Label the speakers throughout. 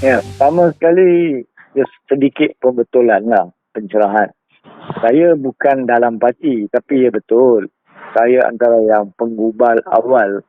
Speaker 1: Ya, pertama sekali sedikit pembetulan lah pencerahan. Saya bukan dalam parti tapi ya betul. Saya antara yang penggubal awal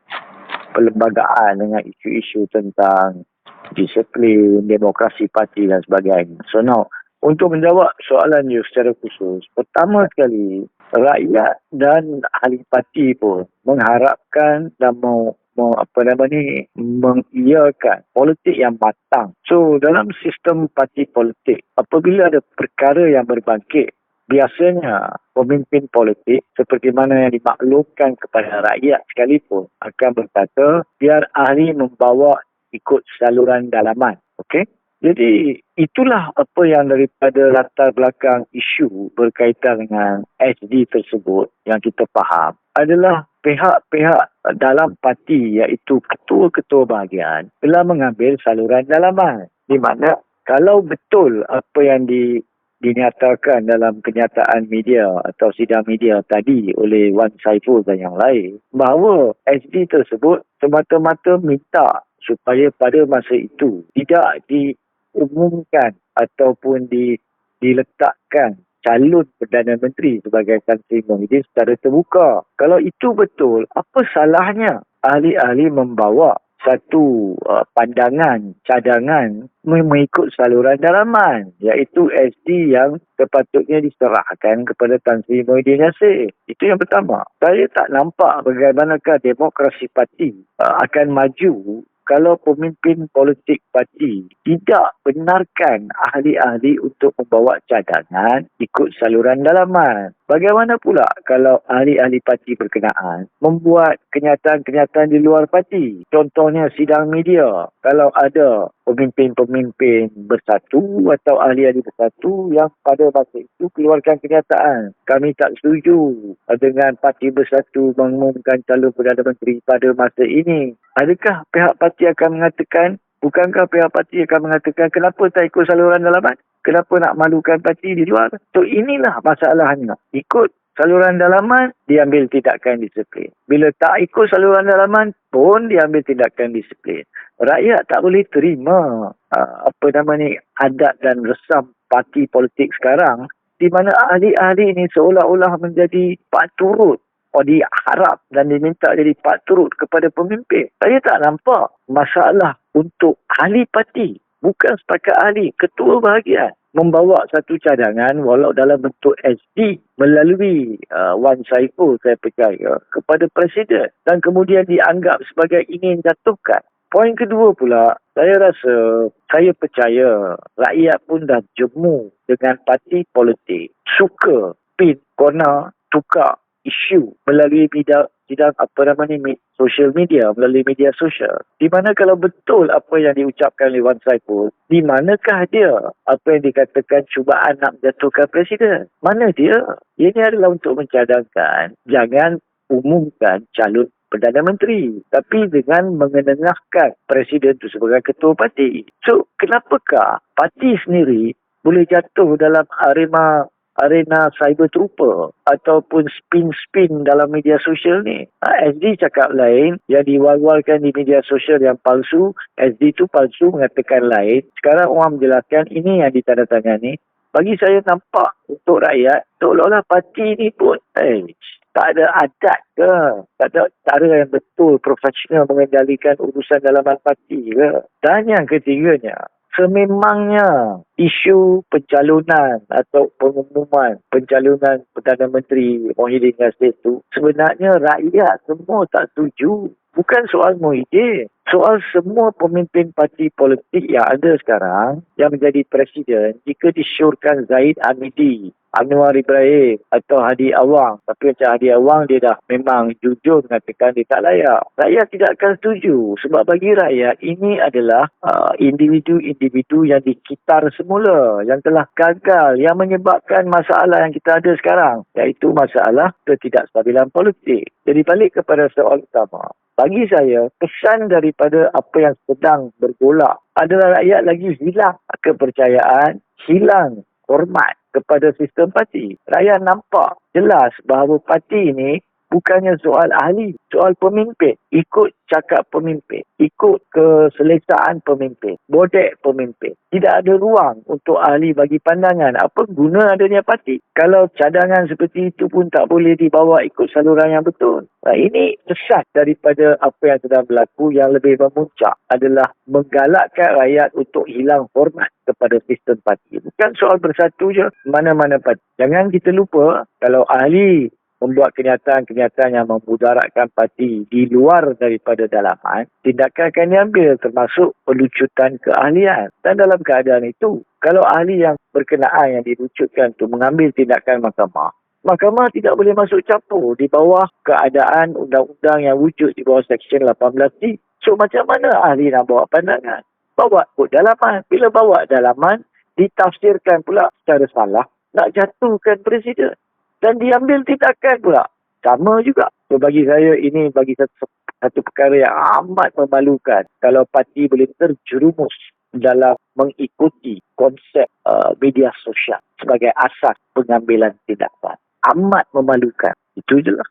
Speaker 1: perlembagaan dengan isu-isu tentang disiplin, demokrasi parti dan sebagainya. So now, untuk menjawab soalan you secara khusus, pertama sekali rakyat dan ahli parti pun mengharapkan dan mau mau apa nama ni mengiyakan politik yang matang. So dalam sistem parti politik apabila ada perkara yang berbangkit biasanya pemimpin politik seperti mana yang dimaklumkan kepada rakyat sekalipun akan berkata biar ahli membawa ikut saluran dalaman. Okey? Jadi itulah apa yang daripada latar belakang isu berkaitan dengan SD tersebut yang kita faham adalah pihak-pihak dalam parti iaitu ketua-ketua bahagian telah mengambil saluran dalaman. Di mana kalau betul apa yang di, dinyatakan dalam kenyataan media atau sidang media tadi oleh Wan Saiful dan yang lain bahawa SD tersebut semata-mata minta supaya pada masa itu tidak diumumkan ataupun di, diletakkan calon Perdana Menteri sebagai Tan Sri secara terbuka. Kalau itu betul, apa salahnya ahli-ahli membawa satu uh, pandangan, cadangan mengikut saluran dalaman iaitu SD yang sepatutnya diserahkan kepada Tan Sri Muhyiddin Yasir. Itu yang pertama. Saya tak nampak bagaimanakah demokrasi parti uh, akan maju kalau pemimpin politik parti tidak benarkan ahli-ahli untuk membawa cadangan ikut saluran dalaman. Bagaimana pula kalau ahli-ahli parti berkenaan membuat kenyataan-kenyataan di luar parti? Contohnya sidang media. Kalau ada pemimpin-pemimpin bersatu atau ahli-ahli bersatu yang pada masa itu keluarkan kenyataan. Kami tak setuju dengan parti bersatu mengumumkan calon Perdana Menteri pada masa ini. Adakah pihak parti akan mengatakan, bukankah pihak parti akan mengatakan kenapa tak ikut saluran dalaman? Kenapa nak malukan parti di luar? So inilah masalahnya. Ikut saluran dalaman, diambil tindakan disiplin. Bila tak ikut saluran dalaman pun diambil tindakan disiplin. Rakyat tak boleh terima uh, apa nama ni adat dan resam parti politik sekarang di mana ahli-ahli ini seolah-olah menjadi pak turut oh, diharap dan diminta jadi pak turut kepada pemimpin. Saya tak nampak masalah untuk ahli parti. Bukan setakat ahli, ketua bahagian membawa satu cadangan walau dalam bentuk SD melalui uh, Wan Saiful saya percaya kepada Presiden. Dan kemudian dianggap sebagai ingin jatuhkan. Poin kedua pula, saya rasa saya percaya rakyat pun dah jemu dengan parti politik. Suka pin corner tukar isu melalui bidang bidang apa nama ni social media melalui media sosial di mana kalau betul apa yang diucapkan oleh Wan Saiful di manakah dia apa yang dikatakan cubaan nak menjatuhkan presiden? Mana dia? Ini adalah untuk mencadangkan jangan umumkan calon Perdana Menteri tapi dengan mengenengahkan presiden itu sebagai ketua parti. So kenapakah parti sendiri boleh jatuh dalam arema arena cyber trooper ataupun spin-spin dalam media sosial ni. Ha, SD cakap lain, yang diwal-walkan di media sosial yang palsu, SD tu palsu mengatakan lain. Sekarang orang menjelaskan ini yang ditandatangani. Bagi saya nampak untuk rakyat, seolah-olah parti ni pun, eh, tak ada adat ke? Tak ada cara yang betul, profesional mengendalikan urusan dalam parti ke? Dan yang ketiganya, sememangnya isu pencalonan atau pengumuman pencalonan Perdana Menteri Mohidin Yassin itu sebenarnya rakyat semua tak setuju. Bukan soal Mohidin. Soal semua pemimpin parti politik yang ada sekarang yang menjadi presiden jika disyorkan Zaid Hamidi Anwar Ibrahim atau Hadi Awang. Tapi macam Hadi Awang dia dah memang jujur mengatakan dia tak layak. Rakyat tidak akan setuju sebab bagi rakyat ini adalah uh, individu-individu yang dikitar semula yang telah gagal yang menyebabkan masalah yang kita ada sekarang iaitu masalah ketidakstabilan politik. Jadi balik kepada soal utama. Bagi saya, pesan daripada apa yang sedang bergolak adalah rakyat lagi hilang kepercayaan, hilang hormat kepada sistem parti. Rakyat nampak jelas bahawa parti ini bukannya soal ahli, soal pemimpin. Ikut cakap pemimpin, ikut keselesaan pemimpin, bodek pemimpin. Tidak ada ruang untuk ahli bagi pandangan. Apa guna adanya parti? Kalau cadangan seperti itu pun tak boleh dibawa ikut saluran yang betul. Nah, ini sesat daripada apa yang sedang berlaku yang lebih memuncak adalah menggalakkan rakyat untuk hilang hormat kepada sistem parti. Bukan soal bersatu je mana-mana parti. Jangan kita lupa kalau ahli membuat kenyataan-kenyataan yang memudaratkan parti di luar daripada dalaman, tindakan akan diambil termasuk pelucutan keahlian. Dan dalam keadaan itu, kalau ahli yang berkenaan yang dirucutkan itu mengambil tindakan mahkamah, mahkamah tidak boleh masuk campur di bawah keadaan undang-undang yang wujud di bawah Seksyen 18D. So, macam mana ahli nak bawa pandangan? Bawa ke dalaman. Bila bawa dalaman, ditafsirkan pula secara salah nak jatuhkan presiden dan diambil tindakan pula. Sama juga. So, bagi saya ini bagi satu, satu perkara yang amat memalukan kalau parti boleh terjerumus dalam mengikuti konsep uh, media sosial sebagai asas pengambilan tindakan. Amat memalukan. Itu je lah.